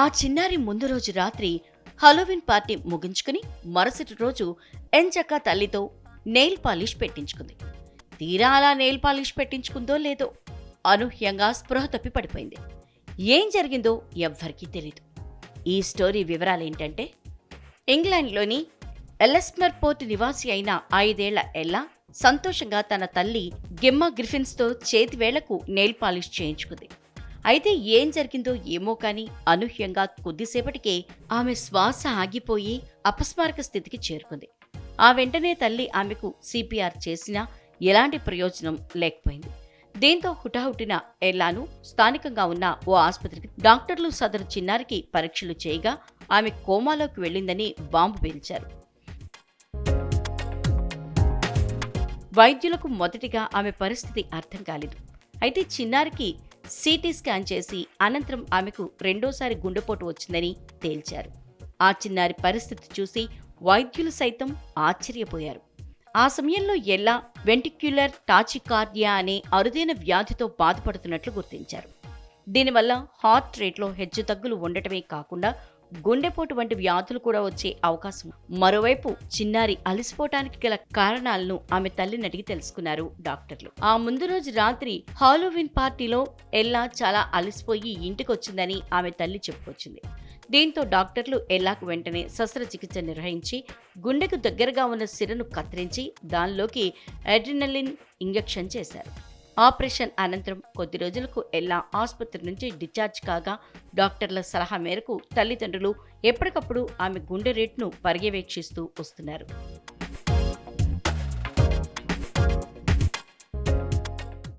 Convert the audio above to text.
ఆ చిన్నారి ముందు రోజు రాత్రి హలోవిన్ పార్టీ ముగించుకుని మరుసటి రోజు ఎంచక్క తల్లితో నెయిల్ పాలిష్ పెట్టించుకుంది. తీరా అలా నెయిల్ పాలిష్ పెట్టించుకుందో లేదో అనూహ్యంగా స్పృహ తప్పి పడిపోయింది. ఏం జరిగిందో ఎవ్వరికీ తెలీదు. ఈ స్టోరీ వివరాలేంటంటే ఇంగ్లాండ్లోని ఎలస్మర్ పోర్ట్ నివాసి అయిన ఐదేళ్ళ ఎల్లా సంతోషంగా తన తల్లి గిమ్మ గ్రిఫిన్స్తో చేతివేళ్ళకు నెయిల్ పాలిష్ చేయించుకుంది. అయితే ఏం జరిగిందో ఏమో కానీ అనూహ్యంగా కొద్దిసేపటికే ఆమె శ్వాస ఆగిపోయి అపస్మారక స్థితికి చేరుకుంది. ఆ వెంటనే తల్లి ఆమెకు సిపిఆర్ చేసినా ఎలాంటి ప్రయోజనం లేకపోయింది. దీంతో హుటాహుటిన ఎల్లాను స్థానికంగా ఉన్న ఓ ఆసుపత్రికి డాక్టర్లు సదరు చిన్నారికి పరీక్షలు చేయగా ఆమె కోమాలోకి వెళ్ళిందని బాంబు పేల్చారు. వైద్యులకు మొదటిగా ఆమె పరిస్థితి అర్థం కాలేదు. అయితే చిన్నారికి సిటీ స్కాన్ చేసి అనంతరం ఆమెకు రెండోసారి గుండెపోటు వచ్చిందని తేల్చారు. ఆ చిన్నారి పరిస్థితి చూసి వైద్యులు సైతం ఆశ్చర్యపోయారు. ఆ సమయంలో ఎల్లా వెంటిక్యులర్ టాచికార్డియా అనే అరుదైన వ్యాధితో బాధపడుతున్నట్లు గుర్తించారు. దీనివల్ల హార్ట్ రేట్లో హెచ్చుతగ్గులు ఉండటమే కాకుండా గుండెపోటు వంటి వ్యాధులు కూడా వచ్చే అవకాశం. మరోవైపు చిన్నారి అలసిపోవటానికి గల కారణాలను ఆమె తల్లిని అడిగి తెలుసుకున్నారు డాక్టర్లు. ఆ ముందు రోజు రాత్రి హాలోవిన్ పార్టీలో ఎల్లా చాలా అలసిపోయి ఇంటికొచ్చిందని ఆమె తల్లి చెప్పుకొచ్చింది. దీంతో డాక్టర్లు ఎల్లాకు వెంటనే శస్త్రచికిత్స నిర్వహించి గుండెకు దగ్గరగా ఉన్న సిరను కత్తిరించి దానిలోకి అడ్రినలిన్ ఇంజెక్షన్ చేశారు. ఆపరేషన్ అనంతరం కొద్ది రోజులకు ఎల్లా ఆసుపత్రి నుంచి డిశ్చార్జ్ కాగా డాక్టర్ల సలహా మేరకు తల్లిదండ్రులు ఎప్పటికప్పుడు ఆమె గుండె రేట్ను పర్యవేక్షిస్తూ వస్తున్నారు.